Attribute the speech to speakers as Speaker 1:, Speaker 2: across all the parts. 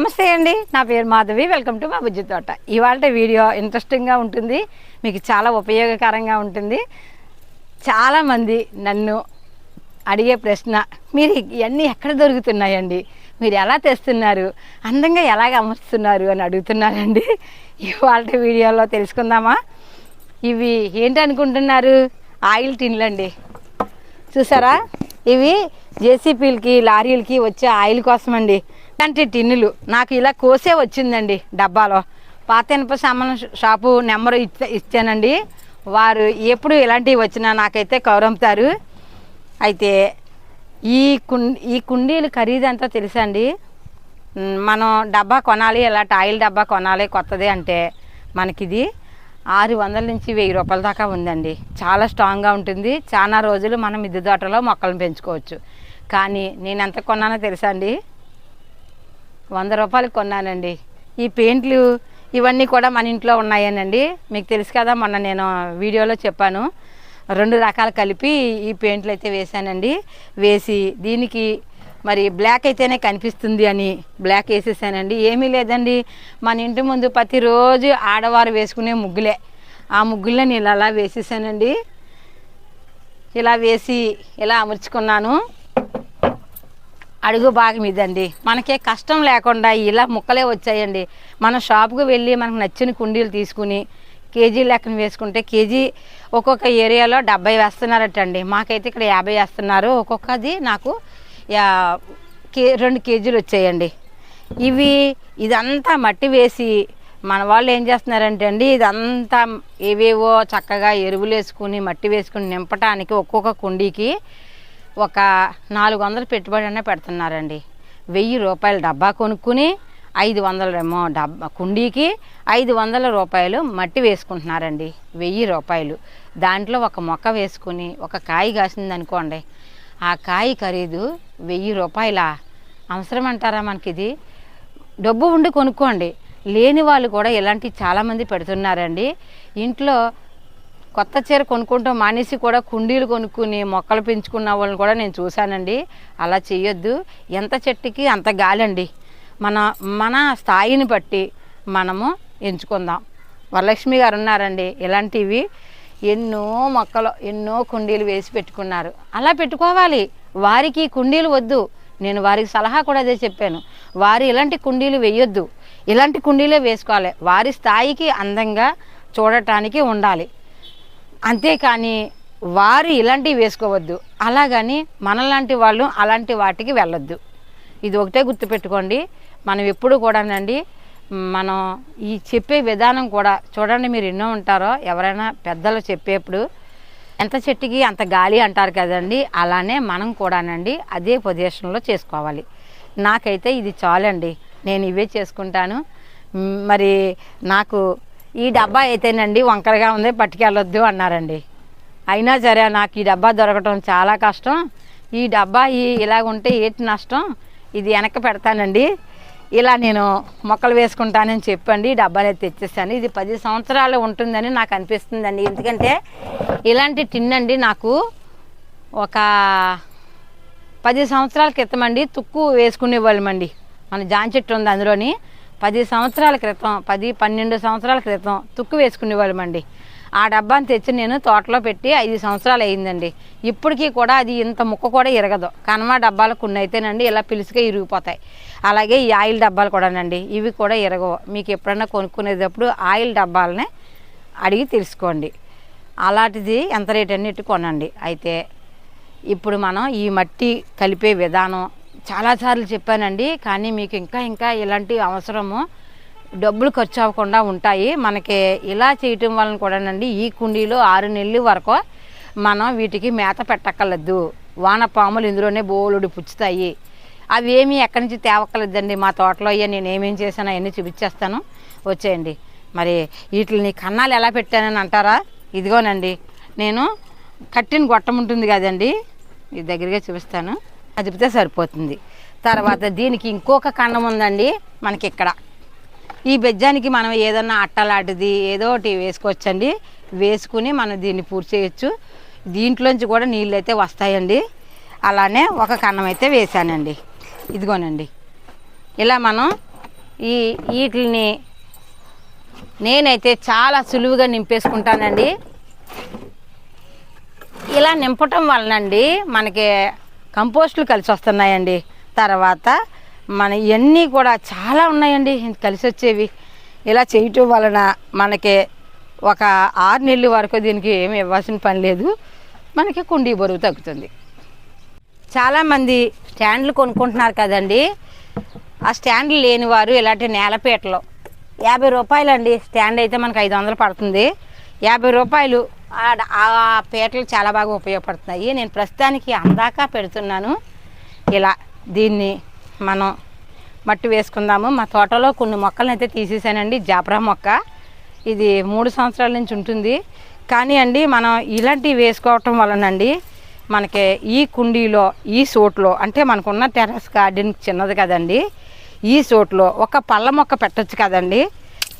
Speaker 1: నమస్తే అండి. నా పేరు మాధవి. వెల్కమ్ టు మా బుజ్జి తోట. ఇవాళ వీడియో ఇంట్రెస్టింగ్గా ఉంటుంది. మీకు చాలా ఉపయోగకరంగా ఉంటుంది. చాలామంది నన్ను అడిగే ప్రశ్న మీరు ఇవన్నీ ఎక్కడ దొరుకుతున్నాయండి? మీరు ఎలా తెస్తున్నారు? అందంగా ఎలాగ అమర్చుతున్నారు? అని అడుగుతున్నారండి. ఇవాళ వీడియోలో తెలుసుకుందామా? ఇవి ఏంటి అనుకుంటున్నారు ఆయిల్ టిన్లండి. చూసారా? ఇవి జేసీపీలకి లారీలకి వచ్చే ఆయిల్ కోసమండి. ఇలాంటి టిన్నులు నాకు ఇలా కోసే వచ్చిందండి డబ్బాలో. పాత ఇనప సామాన్ షాపు నెంబర్ ఇచ్చా ఇచ్చానండి. వారు ఎప్పుడు ఇలాంటివి వచ్చినా నాకైతే కౌరంపుతారు అయితే ఈ కుం ఈ కుండీలు ఖరీదు ఎంతో తెలుసా అండి? మనం డబ్బా కొనాలి ఇలాంటి ఆయిల్ డబ్బా కొనాలి కొత్తది అంటే మనకిది ఆరు వందల నుంచి వెయ్యి రూపాయల దాకా ఉందండి. చాలా స్ట్రాంగ్గా ఉంటుంది. చాలా రోజులు మనం మిద్దె తోటలో మొక్కలను పెంచుకోవచ్చు. కానీ నేను ఎంత కొన్నానో తెలుసా అండి? వంద రూపాయలు కొన్నానండి. ఈ పెయింట్లు ఇవన్నీ కూడా మన ఇంట్లో ఉన్నాయనండి. మీకు తెలుసు కదా మొన్న నేను వీడియోలో చెప్పాను. రెండు రకాలు కలిపి ఈ పెయింట్లు అయితే వేసానండి వేసి దీనికి మరి బ్లాక్ అయితేనే కనిపిస్తుంది అని బ్లాక్ వేసేసానండి. ఏమీ లేదండి. మన ఇంటి ముందు ప్రతిరోజు ఆడవారు వేసుకునే ముగ్గులే. ఆ ముగ్గులే నేను అలా వేసేసానండి. ఇలా వేసి ఇలా అమర్చుకున్నాను. అడుగు భాగం ఇదండి. మనకే కష్టం లేకుండా ఇలా ముక్కలే వచ్చాయండి. మన షాప్కి వెళ్ళి మనకు నచ్చిన కుండీలు తీసుకుని కేజీ లెక్కన వేసుకుంటే కేజీ ఒక్కొక్క ఏరియాలో డెబ్బై వేస్తున్నారటండి. మాకైతే ఇక్కడ యాభై వేస్తున్నారు. ఒక్కొక్కది నాకు కే రెండు కేజీలు వచ్చాయండి. ఇవి ఇదంతా మట్టి వేసి మన వాళ్ళు ఏం చేస్తున్నారంటే అండి ఇదంతా ఏవేవో చక్కగా ఎరువులు వేసుకుని మట్టి వేసుకుని నింపటానికి ఒక్కొక్క కుండీకి ఒక నాలుగు వందలు పెట్టుబడి అనే పెడుతున్నారండి. వెయ్యి రూపాయల డబ్బా కొనుక్కుని ఐదు వందలేమో డబ్బా కుండీకి ఐదు వందల రూపాయలు మట్టి వేసుకుంటున్నారండి. వెయ్యి రూపాయలు. దాంట్లో ఒక మొక్క వేసుకుని ఒక కాయ కాసింది అనుకోండి ఆ కాయ ఖరీదు వెయ్యి రూపాయల? అవసరం అంటారా మనకి ఇది డబ్బు ఉండి కొనుక్కోండి. లేని వాళ్ళు కూడా ఇలాంటివి చాలామంది పెడుతున్నారండి. ఇంట్లో కొత్త చీర కొనుక్కుంటాం మానేసి కూడా కుండీలు కొనుక్కుని మొక్కలు పెంచుకున్న వాళ్ళని కూడా నేను చూశానండి. అలా చేయొద్దు ఎంత చెట్టుకి అంత గాలండి. మన మన స్థాయిని బట్టి మనము ఎంచుకుందాం. వరలక్ష్మి గారు ఉన్నారండి. ఇలాంటివి ఎన్నో మొక్కలు ఎన్నో కుండీలు వేసి పెట్టుకున్నారు. అలా పెట్టుకోవాలి. వారికి కుండీలు వద్దు. నేను వారికి సలహా కూడా అదే చెప్పాను. వారు ఇలాంటి కుండీలు వేయొద్దు. ఇలాంటి కుండీలే వేసుకోవాలి. వారి స్థాయికి అందంగా చూడటానికి ఉండాలి. అంతేకాని వారు ఇలాంటివి వేసుకోవద్దు. అలాగని మనలాంటి వాళ్ళు అలాంటి వాటికి వెళ్ళొద్దు. ఇది ఒకటే గుర్తుపెట్టుకోండి. మనం ఎప్పుడు కూడానండి మనం ఈ చెప్పే విధానం కూడా చూడండి మీరు ఎన్నో ఉంటారో ఎవరైనా పెద్దలు చెప్పేప్పుడు ఎంత చెట్టుకి అంత గాలి అంటారు కదండి అలానే మనం కూడానండి అదే పొజిషన్లో చేసుకోవాలి. నాకైతే ఇది చాలండి. నేను ఇవే చేసుకుంటాను. మరి నాకు ఈ డబ్బా అయితేనండి వంకరగా ఉంది పట్టుకెళ్ళొద్దు అన్నారండి. అయినా సరే నాకు ఈ డబ్బా దొరకటం చాలా కష్టం. ఈ డబ్బా ఈ ఇలాగ ఉంటే ఏంటి నష్టం? ఇది వెనక పెడతానండి. ఇలా నేను మొక్కలు వేసుకుంటానని చెప్పండి ఈ డబ్బాలు తెచ్చేస్తాను ఇది పది సంవత్సరాలు ఉంటుందని నాకు అనిపిస్తుందండి. ఎందుకంటే ఇలాంటి టిన్ అండి నాకు ఒక పది సంవత్సరాల క్రితం అండి తుక్కు వేసుకునే వాళ్ళమండి మన జాన్ చెట్టు ఉంది అందులోని. పది సంవత్సరాల క్రితం పది పన్నెండు సంవత్సరాల క్రితం తుక్కు వేసుకునే వాళ్ళమండి ఆ డబ్బాని తెచ్చి నేను తోటలో పెట్టి ఐదు సంవత్సరాలు అయిందండి. ఇప్పటికీ కూడా అది ఇంత ముక్క కూడా ఇరగదు. కనమా డబ్బాలు కొన్ని అయితేనండి ఇలా పిలుసుగా ఇరిగిపోతాయి. అలాగే ఈ ఆయిల్ డబ్బాలు కూడానండి ఇవి కూడా ఇరగవు. మీకు ఎప్పుడైనా కొనుక్కునేటప్పుడు ఆయిల్ డబ్బాలనే అడిగి తెలుసుకోండి. అలాంటిది ఎంత రేట్ అన్నిటి కొనండి. అయితే ఇప్పుడు మనం ఈ మట్టి కలిపే విధానం చాలాసార్లు చెప్పానండి కానీ మీకు ఇంకా ఇంకా ఇలాంటి అవసరము డబ్బులు ఖర్చు అవ్వకుండా ఉంటాయి. మనకి ఇలా చేయటం వలన కూడానండి ఈ కుండీలో ఆరు నెలలు వరకు మనం వీటికి మేత పెట్టక్కర్లేదు. వానపాములు ఇందులోనే బోలుడు పుచ్చుతాయి. అవి ఏమీ ఎక్కడి నుంచి తేవక్కర్లేదండి. మా తోటలో అయ్యా నేను ఏమేం చేశానో అవన్నీ చూపించేస్తాను. వచ్చేయండి. మరి వీటిని కన్నాలు ఎలా పెట్టానని అంటారా? ఇదిగోనండి. నేను కట్టిన గొట్టం ఉంటుంది కదండి ఈ దగ్గరగా చూపిస్తాను. అది సరిపోతుంది. తర్వాత దీనికి ఇంకొక కన్నం ఉందండి మనకి ఇక్కడ ఈ బెజ్జానికి మనం ఏదన్నా అట్టలాంటిది ఏదో ఒకటి వేసుకోవచ్చండి. వేసుకుని మనం దీన్ని పూర్తి చేయొచ్చు. దీంట్లోంచి కూడా నీళ్ళు అయితే వస్తాయండి. అలానే ఒక కన్నం అయితే వేసానండి ఇదిగోనండి. ఇలా మనం ఈ వీటిని నేనైతే చాలా సులువుగా నింపేసుకుంటానండి. ఇలా నింపటం వలనండి మనకి కంపోస్టులు కలిసి వస్తున్నాయండి. తర్వాత మన ఇవన్నీ కూడా చాలా ఉన్నాయండి. కలిసి వచ్చేవి. ఇలా చేయటం వలన మనకి ఒక ఆరు నెలల వరకు దీనికి ఏమి ఇవ్వాల్సిన పని లేదు. మనకి కుండీ బరువు తగ్గుతుంది. చాలామంది స్టాండ్లు కొనుక్కుంటున్నారు కదండి. ఆ స్టాండ్లు లేని వారు ఇలాంటి నేలపీటలు. యాభై రూపాయలు అండి స్టాండ్ అయితే మనకు ఐదు వందలు పడుతుంది. యాభై రూపాయలు ఆ- పీటలు చాలా బాగా ఉపయోగపడుతున్నాయి. నేను ప్రస్తుతానికి అందాక పెడుతున్నాను. ఇలా దీన్ని మనం మట్టి వేసుకుందాము. మా తోటలో కొన్ని మొక్కలను అయితే తీసేసానండి. జాబ్రా మొక్క. ఇది మూడు సంవత్సరాల నుంచి ఉంటుంది. కానీ అండి మనం ఇలాంటివి వేసుకోవటం వలనండి మనకి ఈ కుండీలో ఈ సోట్లో అంటే మనకున్న టెర్రస్ గార్డెన్ చిన్నది కదండి ఈ సోట్లో ఒక పళ్ళ మొక్క పెట్టచ్చు కదండి.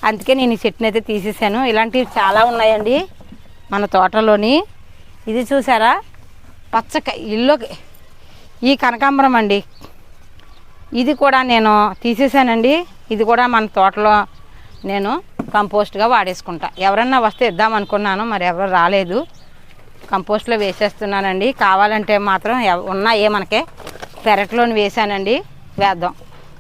Speaker 1: అందుకే నేను ఈ చెట్టునైతే తీసేసాను. ఇలాంటివి చాలా ఉన్నాయండి. మన తోటలోని ఇది చూసారా? పచ్చక ఇల్లుకి. ఈ కనకాంబరం అండి. ఇది కూడా నేను తీసేసానండి. ఇది కూడా మన తోటలో నేను కంపోస్ట్గా వాడేసుకుంటా. ఎవరన్నా వస్తే ఇద్దాం అనుకున్నాను మరి ఎవరు రాలేదు. కంపోస్ట్లో వేసేస్తున్నానండి. కావాలంటే మాత్రం ఉన్నాయే మనకే. పెరట్లోని వేసానండి. వేద్దాం.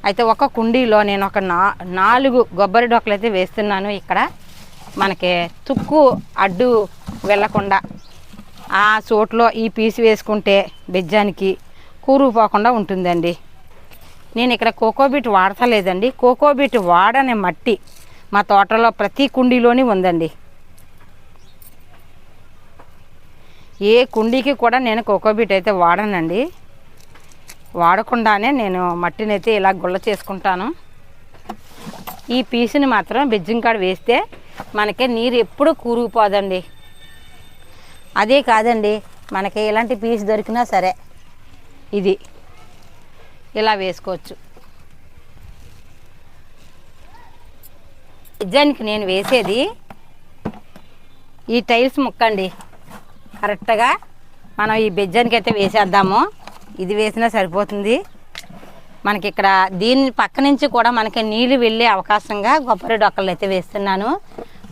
Speaker 1: అయితే ఒక కుండీలో నేను ఒక నా నాలుగు కొబ్బరి డొక్కలు అయితే వేస్తున్నాను ఇక్కడ. మనకి తుక్కు అడ్డు వెళ్ళకుండా ఆ చోట్లో ఈ పీసు వేసుకుంటే బెజ్జానికి కూరుకుపోకుండా ఉంటుందండి. నేను ఇక్కడ కోకోబీట్ వాడతలేదండి. కోకోబీట్ వాడని మట్టి మా తోటలో ప్రతి కుండీలోని ఉందండి. ఏ కుండీకి కూడా నేను కోకోబీట్ అయితే వాడనండి. వాడకుండానే నేను మట్టిని అయితే ఇలా గుల్ల చేసుకుంటాను. ఈ పీసుని మాత్రం బెజ్జింగ్ కాడ వేస్తే మనకి నీరు ఎప్పుడు కూరుకుపోదండి. అదే కాదండి మనకి ఎలాంటి పీస్ దొరికినా సరే ఇది ఇలా వేసుకోవచ్చు. నిజానికి నేను వేసేది ఈ టైల్స్ ముక్కండి. కరెక్ట్గా మనం ఈ బెజ్జానికి అయితే వేసేద్దాము. ఇది వేసినా సరిపోతుంది. మనకి ఇక్కడ దీని పక్క నుంచి కూడా మనకి నీళ్ళు వెళ్ళే అవకాశంగా కొబ్బరి డొక్కలు అయితే వేస్తున్నాను.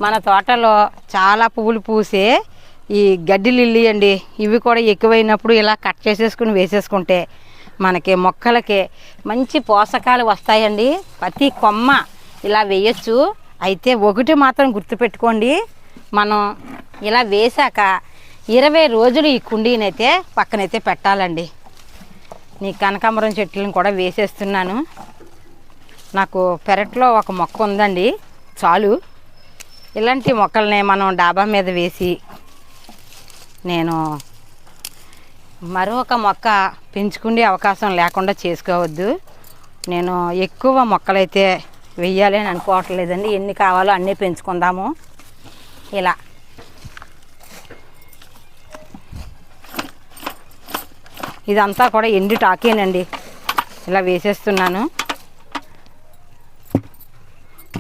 Speaker 1: మన తోటలో చాలా పువ్వులు పూసే ఈ గడ్డి లిల్లీ అండి. ఇవి కూడా ఎక్కువైనప్పుడు ఇలా కట్ చేసేసుకుని వేసేసుకుంటే మనకి మొక్కలకి మంచి పోషకాలు వస్తాయండి. ప్రతి కొమ్మ ఇలా వేయచ్చు. అయితే ఒకటి మాత్రం గుర్తుపెట్టుకోండి. మనం ఇలా వేశాక ఇరవై రోజులు ఈ కుండీనైతే పక్కనైతే పెట్టాలండి. నీ కనకాంబరం చెట్లను కూడా వేసేస్తున్నాను. నాకు పెరట్లో ఒక మొక్క ఉందండి. చాలు. ఇలాంటి మొక్కల్ని మనం డాబా మీద వేసి నేను మరొక మొక్క పెంచుకునే అవకాశం లేకుండా చేసుకోవద్దు. నేను ఎక్కువ మొక్కలైతే వెయ్యాలి అని అనుకోవట్లేదండి. ఎన్ని కావాలో అన్నీ పెంచుకుందాము. ఇలా. ఇదంతా కూడా ఎండి టాకేనండి. ఇలా వేసేస్తున్నాను.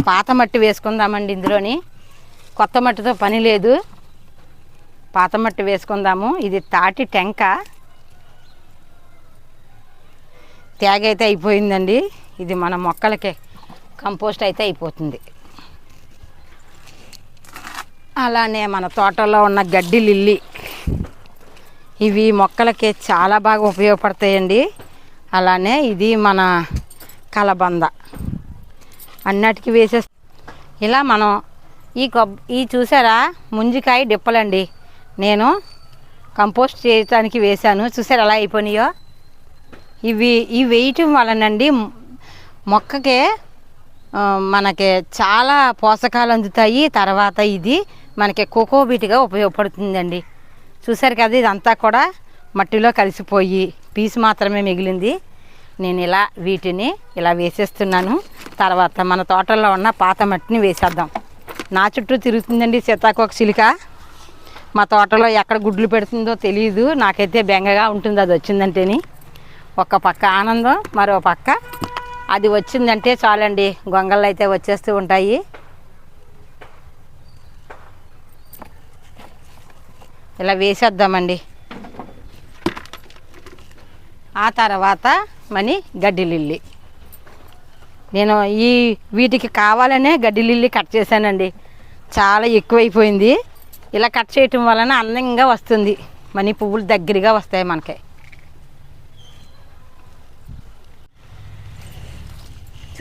Speaker 1: పాత మట్టి వేసుకుందామండి ఇందులోని. కొత్త మట్టితో పని లేదు. పాత మట్టి వేసుకుందాము. ఇది తాటి టెంక. తేగ అయితే అయిపోయిందండి. ఇది మన మొక్కలకి కంపోస్ట్ అయితే అయిపోతుంది. అలానే మన తోటలో ఉన్న గడ్డి లిల్లీ. ఇవి మొక్కలకి చాలా బాగా ఉపయోగపడతాయండి. అలానే ఇది మన కలబంద. అన్నిటికీ వేసే ఇలా మనం ఈ కొబ్ ఈ చూసారా? ముంజికాయ డిప్పలండి. నేను కంపోస్ట్ చేయడానికి వేశాను. చూసారు ఎలా అయిపోయినాయో? ఇవి ఇవి వేయటం వలనండి మ్- మొక్కకి మనకి చాలా పోషకాలు అందుతాయి. తర్వాత ఇది మనకి కోకోబీట్గా ఉపయోగపడుతుందండి. చూసారు కదా ఇదంతా కూడా మట్టిలో కలిసిపోయి పీసు మాత్రమే మిగిలింది. నేను ఇలా వీటిని ఇలా వేసేస్తున్నాను. తర్వాత మన తోటల్లో ఉన్న పాత మట్టిని వేసేద్దాం. నా చుట్టూ తిరుగుతుందండి సీతాకోక చిలుక. మా తోటలో ఎక్కడ గుడ్లు పెడుతుందో తెలియదు నాకైతే బెంగగా ఉంటుంది అది వచ్చిందంటేని. ఒక పక్క ఆనందం మరో పక్క అది వచ్చిందంటే చాలండి. గొంగళ్ళు అయితే వచ్చేస్తూ ఉంటాయి. ఇలా వేసేద్దామండి. ఆ తర్వాత మని గడ్డిలిల్లి నేను ఈ వీటికి కావాలనే గడ్డి లిల్లీ కట్ చేశానండి. చాలా ఎక్కువైపోయింది. ఇలా కట్ చేయటం వలన అందంగా వస్తుంది. మనీ పువ్వులు దగ్గరగా వస్తాయి మనకి.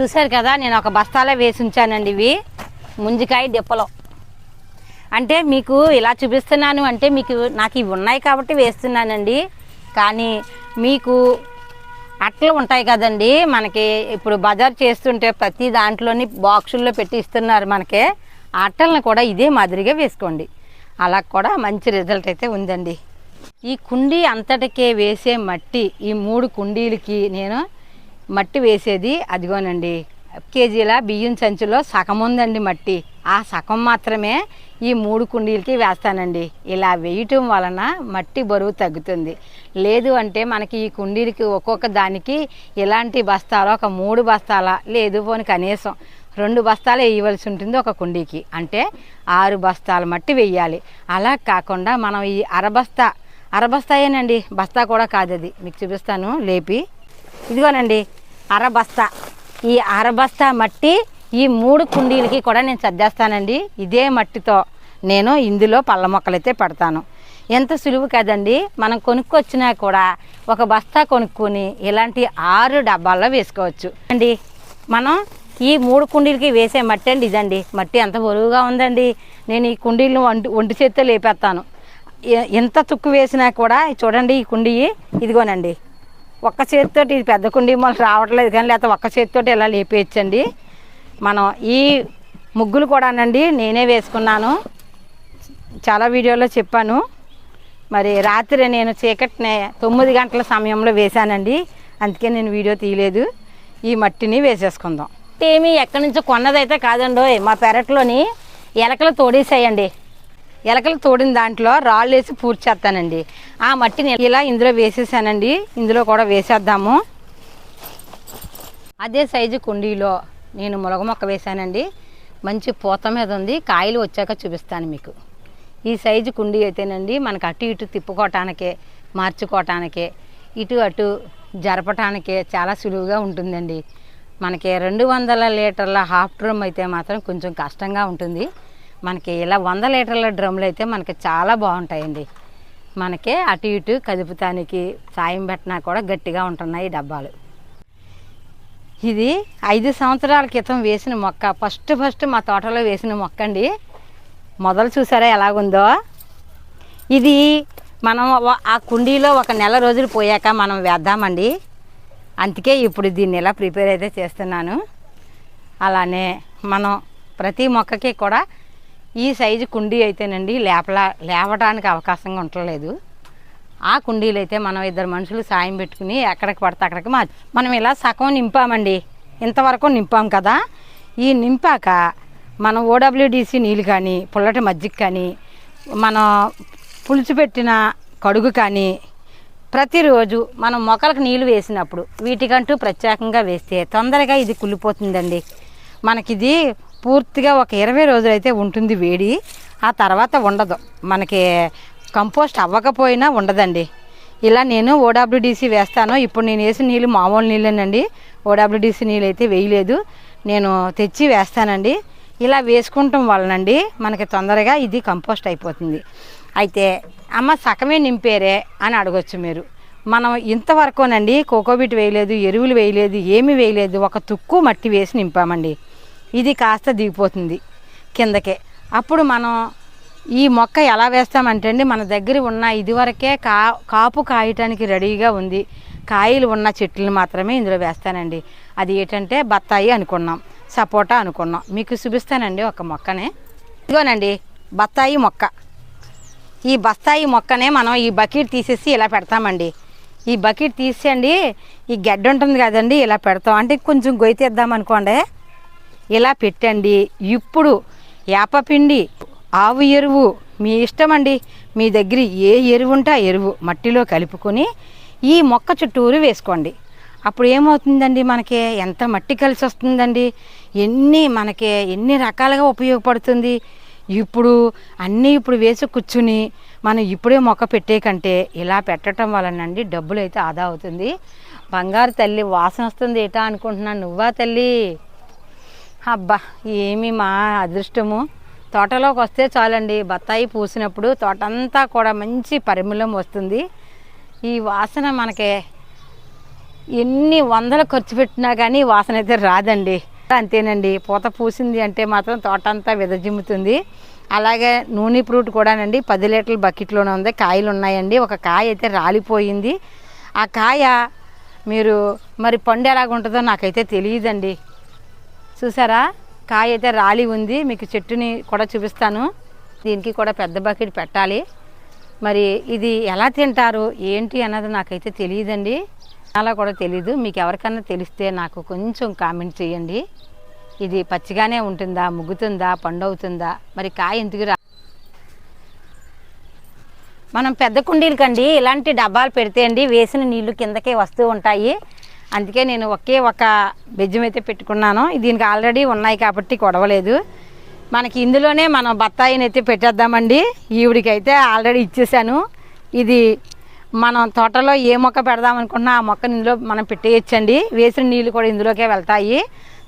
Speaker 1: చూశారు కదా నేను ఒక బస్తాలో వేసి ఉంచానండి ఇవి. ముంజికాయ డిప్పలో. అంటే మీకు ఇలా చూపిస్తున్నాను అంటే మీకు నాకు ఇవి ఉన్నాయి కాబట్టి వేస్తున్నానండి. కానీ మీకు అట్లు ఉంటాయి కదండి. మనకి ఇప్పుడు బజార్ చేస్తుంటే ప్రతి దాంట్లోని బాక్సుల్లో పెట్టి ఇస్తున్నారు మనకి అట్టలను కూడా ఇదే మాదిరిగా వేసుకోండి. అలా కూడా మంచి రిజల్ట్ అయితే ఉందండి. ఈ కుండీ అంతటికే వేసే మట్టి ఈ మూడు కుండీలకి నేను మట్టి వేసేది అదిగోనండి. కేజీల బియ్యం సంచులో సగం ఉందండి మట్టి. ఆ సగం మాత్రమే ఈ మూడు కుండీలకి వేస్తానండి. ఇలా వేయటం వలన మట్టి బరువు తగ్గుతుంది. లేదు అంటే మనకి ఈ కుండీలకి ఒక్కొక్క దానికి ఇలాంటి బస్తాలు ఒక మూడు బస్తాల? లేదు పోని కనీసం రెండు బస్తాలు వేయవలసి ఉంటుంది ఒక కుండీకి. అంటే ఆరు బస్తాల మట్టి వేయాలి అలా కాకుండా మనం ఈ అరబస్తా అరబస్తాయేనండి బస్తా కూడా కాదు అది మీకు చూపిస్తాను. లేపి. ఇదిగోనండి. అరబస్తా. ఈ అరబస్తా మట్టి ఈ మూడు కుండీలకి కూడా నేను సర్దేస్తానండి. ఇదే మట్టితో నేను ఇందులో పళ్ళ మొక్కలైతే పెడతాను. ఎంత సులువు కదండి. మనం కొనుక్కొచ్చినా కూడా ఒక బస్తా కొనుక్కొని ఇలాంటి ఆరు డబ్బాల్లో వేసుకోవచ్చు. అండి మనం ఈ మూడు కుండీలకి వేసే మట్టి అండి ఇదండి. మట్టి ఎంత బరువుగా ఉందండి. నేను ఈ కుండీలను వంటి ఒంటి చేత్తో లేపేస్తాను. ఎంత తుక్కు వేసినా కూడా చూడండి ఈ కుండీ ఇదిగోనండి. ఒక్క చేతితో ఇది పెద్ద కుండీ మళ్ళీ రావట్లేదు కానీ లేకపోతే ఒక్క చేతితో ఇలా లేపేయచ్చండి. మనం ఈ ముగ్గులు కూడానండి నేనే వేసుకున్నాను. చాలా వీడియోలో చెప్పాను. మరి రాత్రి నేను చీకటినే తొమ్మిది గంటల సమయంలో వేశానండి. అందుకే నేను వీడియో తీయలేదు. ఈ మట్టిని వేసేసుకుందాం. ఏమి ఎక్కడి నుంచో కొన్నదైతే కాదండో మా పెరట్లోని ఎలకలు తోడేసాయండి. ఎలకలు తోడిన దాంట్లో రాళ్ళు వేసి పూర్తి చేస్తానండి. ఆ మట్టిని ఇలా ఇందులో వేసేసానండి. ఇందులో కూడా వేసేద్దాము. అదే సైజు కుండీలో నేను మొలగ మొక్క వేశానండి. మంచి పూత మీద ఉంది. కాయలు వచ్చాక చూపిస్తాను మీకు. ఈ సైజు కుండీ అయితేనండి మనకు అటు ఇటు తిప్పుకోవటానికే మార్చుకోవటానికే ఇటు అటు జరపటానికే చాలా సులువుగా ఉంటుందండి. మనకి రెండు వందల లీటర్ల హాఫ్ డ్రమ్ అయితే మాత్రం కొంచెం కష్టంగా ఉంటుంది. మనకి ఇలా వంద లీటర్ల డ్రమ్లు అయితే మనకి చాలా బాగుంటాయండి. మనకి అటు ఇటు కదుపుతానికి సాయం పెట్టినా కూడా గట్టిగా ఉంటున్నాయి ఈ డబ్బాలు. ఇది ఐదు సంవత్సరాల క్రితం వేసిన మొక్క. ఫస్ట్ ఫస్ట్ మా తోటలో వేసిన మొక్క అండి. మొదలు చూసారా ఎలాగుందో? ఇది మనం ఆ కుండీలో ఒక నెల రోజులు పోయాక మనం వేద్దామండి. అందుకే ఇప్పుడు దీన్ని ఇలా ప్రిపేర్ అయితే చేస్తున్నాను. అలానే మనం ప్రతి మొక్కకి కూడా ఈ సైజు కుండీ అయితేనండి లేపలా లేవడానికి అవకాశంగా ఉండలేదు ఆ కుండీలు అయితే మనం ఇద్దరు మనుషులు సాయం పెట్టుకుని ఎక్కడికి పడితే అక్కడికి మా మనం ఇలా సగం నింపామండి. ఇంతవరకు నింపాం కదా. ఈ నింపాక మనం ఓడబ్ల్యూడిసి నీళ్ళు కానీ పుల్లటి మజ్జిగ కానీ మనం పులుసు పెట్టిన కడుగు కానీ ప్రతిరోజు మనం మొక్కలకు నీళ్ళు వేసినప్పుడు వీటికంటూ ప్రత్యేకంగా వేస్తే తొందరగా ఇది కుళ్ళిపోతుందండి. మనకిది పూర్తిగా ఒక ఇరవై రోజులైతే ఉంటుంది వేడి. ఆ తర్వాత ఉండదు. మనకి కంపోస్ట్ అవ్వకపోయినా ఉండదండి. ఇలా నేను ఓడబ్ల్యూడిసి వేస్తాను. ఇప్పుడు నేను వేసిన నీళ్ళు మామూలు నీళ్ళేనండి. ఓడబ్ల్యూడిసి నీళ్ళు అయితే వేయలేదు. నేను తెచ్చి వేస్తానండి. ఇలా వేసుకుంటాం వలనండి మనకి తొందరగా ఇది కంపోస్ట్ అయిపోతుంది. అయితే అమ్మ సగమే నింపేరే అని అడగొచ్చు మీరు. మనం ఇంతవరకునండి కోకోబిట్ వేయలేదు ఎరువులు వేయలేదు ఏమి వేయలేదు. ఒక తుక్కు మట్టి వేసి నింపామండి. ఇది కాస్త దిగిపోతుంది కిందకే. అప్పుడు మనం ఈ మొక్క ఎలా వేస్తామంటే అండి మన దగ్గర ఉన్న ఇదివరకే కా కాపు కాయటానికి రెడీగా ఉంది. కాయలు ఉన్న చెట్లను మాత్రమే ఇందులో వేస్తానండి. అది ఏంటంటే బత్తాయి అనుకున్నాం సపోటా అనుకున్నాం. మీకు చూపిస్తానండి ఒక మొక్కనే. ఇదిగోనండి బత్తాయి మొక్క. ఈ బస్తాయి మొక్కనే మనం ఈ బకెట్ తీసేసి ఇలా పెడతామండి. ఈ బకెట్ తీసేయండి ఈ గడ్డ ఉంటుంది కదండి ఇలా పెడతాం. అంటే కొంచెం గొయ్యి తీద్దాం అనుకోండి. ఇలా పెట్టండి. ఇప్పుడు యాపపిండి ఆవు ఎరువు. మీ ఇష్టం అండి మీ దగ్గర ఏ ఎరువు ఉంటే ఆ ఎరువు మట్టిలో కలుపుకొని ఈ మొక్క చుట్టూరు వేసుకోండి. అప్పుడు ఏమవుతుందండి మనకి? ఎంత మట్టి కలిసి వస్తుందండి? ఎన్ని మనకి ఎన్ని రకాలుగా ఉపయోగపడుతుంది? ఇప్పుడు అన్నీ ఇప్పుడు వేసి కూర్చుని మనం ఇప్పుడే మొక్క పెట్టే కంటే ఇలా పెట్టడం వలనండి డబ్బులు అయితే ఆదా అవుతుంది. బంగారు తల్లి వాసన వస్తుంది ఏటా అనుకుంటున్నాను నువ్వా తల్లి? అబ్బా ఏమి మా అదృష్టము? తోటలోకి వస్తే చాలండి. బత్తాయి పూసినప్పుడు తోటంతా కూడా మంచి పరిమళం వస్తుంది. ఈ వాసన మనకి ఎన్ని వందలు ఖర్చు పెట్టినా కానీ వాసన అయితే రాదండి. అంతేనండి. పూత పూసింది అంటే మాత్రం తోట అంతా విదజిమ్ముతుంది. అలాగే నూనె ఫ్రూట్ కూడానండి పది లీటర్ల బకెట్లోనే ఉంది. కాయలు ఉన్నాయండి. ఒక కాయ అయితే రాలిపోయింది. ఆ కాయ మీరు మరి పండు ఎలాగుంటుందో నాకైతే తెలియదండి. చూసారా? కాయ అయితే రాలి ఉంది. మీకు చెట్టుని కూడా చూపిస్తాను. దీనికి కూడా పెద్ద బకెట్ పెట్టాలి. మరి ఇది ఎలా తింటారు? ఏంటి అన్నది నాకైతే తెలియదండి. అలా కూడా తెలీదు. మీకు ఎవరికన్నా తెలిస్తే నాకు కొంచెం కామెంట్ చేయండి. ఇది పచ్చిగానే ఉంటుందా? ముగ్గుతుందా? పండు అవుతుందా మరి కాయ ఎందుకు రా మనం పెద్ద కుండీలకండి. ఇలాంటి డబ్బాలు పెడితే అండి వేసిన నీళ్ళు కిందకే వస్తూ ఉంటాయి. అందుకే నేను ఒకే ఒక బెజ్జం అయితే పెట్టుకున్నాను. దీనికి ఆల్రెడీ ఉన్నాయి కాబట్టి కొడవలేదు. మనకి ఇందులోనే మనం బత్తాయిని అయితే పెట్టేద్దామండి. ఈవిడికైతే ఆల్రెడీ ఇచ్చేసాను. ఇది మనం తోటలో ఏ మొక్క పెడదాం అనుకున్నా ఆ మొక్కను ఇందులో మనం పెట్టేయచ్చండి. వేసిన నీళ్ళు కూడా ఇందులోకే వెళ్తాయి.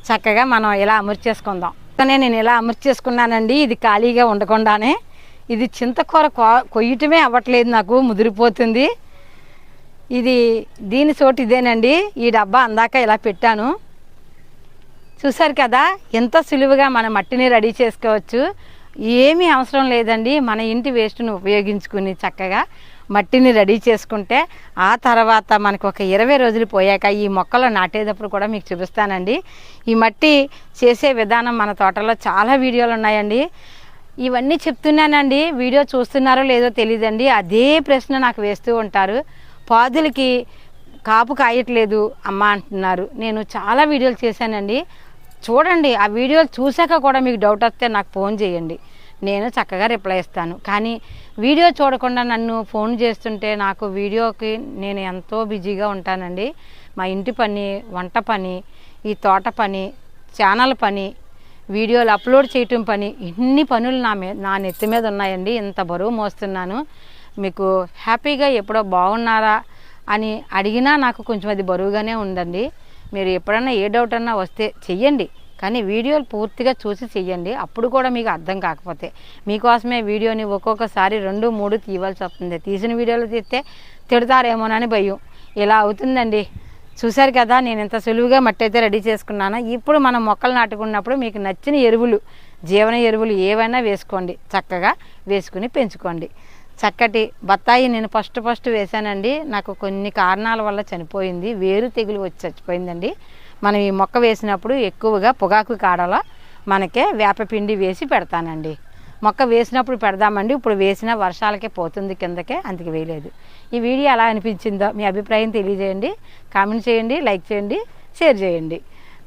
Speaker 1: చక్కగా మనం ఇలా అమర్చేసుకుందాం కానీ నేను ఇలా అమర్చేసుకున్నానండి ఇది ఖాళీగా ఉండకుండానే. ఇది చింతకూర కొయ్యటమే అవ్వట్లేదు నాకు. ముదిరిపోతుంది. ఇది దీని చోటు ఇదేనండి. ఈ డబ్బా అందాక ఇలా పెట్టాను. చూసారు కదా ఎంత సులువుగా మన మట్టిని రెడీ చేసుకోవచ్చు. ఏమీ అవసరం లేదండి. మన ఇంటి వేస్ట్ను ఉపయోగించుకుని చక్కగా మట్టిని రెడీ చేసుకుంటే ఆ తర్వాత మనకు ఒక ఇరవై రోజులు పోయాక ఈ మొక్కలు నాటేటప్పుడు కూడా మీకు చూపిస్తానండి. ఈ మట్టి చేసే విధానం మన తోటలో చాలా వీడియోలు ఉన్నాయండి. ఇవన్నీ చెప్తున్నానండి. వీడియో చూస్తున్నారో లేదో తెలియదండి అదే ప్రశ్న నాకు వేస్తూ ఉంటారు. పాదులకి కాపు కాయట్లేదు అమ్మ అంటున్నారు. నేను చాలా వీడియోలు చేశానండి. చూడండి ఆ వీడియోలు చూశాక కూడా మీకు డౌట్ వస్తే నాకు ఫోన్ చేయండి. నేను చక్కగా రిప్లై ఇస్తాను. కానీ వీడియో చూడకుండా నన్ను ఫోన్ చేస్తుంటే నాకు వీడియోకి నేను ఎంతో బిజీగా ఉంటానండి. మా ఇంటి పని వంట పని ఈ తోట పని ఛానల్ పని వీడియోలు అప్లోడ్ చేయటం పని ఇన్ని పనులు నా మీద నా నెత్తి మీద ఉన్నాయండి. ఇంత బరువు మోస్తున్నాను. మీకు హ్యాపీగా ఎప్పుడో బాగున్నారా అని అడిగినా నాకు కొంచెం అది బరువుగానే ఉందండి. మీరు ఎప్పుడన్నా ఏ డౌట్ అన్నా వస్తే చెయ్యండి. కానీ వీడియోలు పూర్తిగా చూసి చెయ్యండి. అప్పుడు కూడా మీకు అర్థం కాకపోతే. మీకోసమే వీడియోని ఒక్కొక్కసారి రెండు మూడు తీయవలసి వస్తుంది. తీసిన వీడియోలు తీస్తే తిడతారేమోనని భయం. ఇలా అవుతుందండి. చూశారు కదా నేను ఇంత సులువుగా మట్టి అయితే రెడీ చేసుకున్నాను. ఇప్పుడు మనం మొక్కలు నాటుకున్నప్పుడు మీకు నచ్చిన ఎరువులు జీవన ఎరువులు ఏవైనా వేసుకోండి. చక్కగా వేసుకుని పెంచుకోండి. చక్కటి బత్తాయి నేను ఫస్ట్ ఫస్ట్ వేశానండి. నాకు కొన్ని కారణాల వల్ల చనిపోయింది. వేరు తెగులు వచ్చి చచ్చిపోయిందండి. మనం ఈ మొక్క వేసినప్పుడు ఎక్కువగా పొగాకు కాడలో మనకే వేపపిండి వేసి పెడతానండి. మొక్క వేసినప్పుడు పెడదామండి. ఇప్పుడు వేసిన వర్షాలకే పోతుంది కిందకే అందుకే వేయలేదు. ఈ వీడియో ఎలా అనిపించిందో మీ అభిప్రాయం తెలియజేయండి. కామెంట్ చేయండి లైక్ చేయండి షేర్ చేయండి.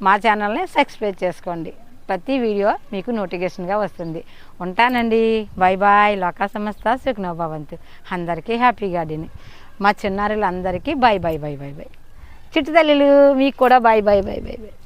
Speaker 1: మా ఛానల్ని సబ్స్క్రైబ్ చేసుకోండి. ప్రతి వీడియో మీకు నోటిఫికేషన్గా వస్తుంది. ఉంటానండి. Bye bye. లోకా సంస్థ సుఖనోభవంతు అందరికీ హ్యాపీ గార్డెన్. మా చిన్నారులందరికీ bye bye bye bye bye చిట్టు తల్లిలు మీకు కూడా bye bye bye bye bye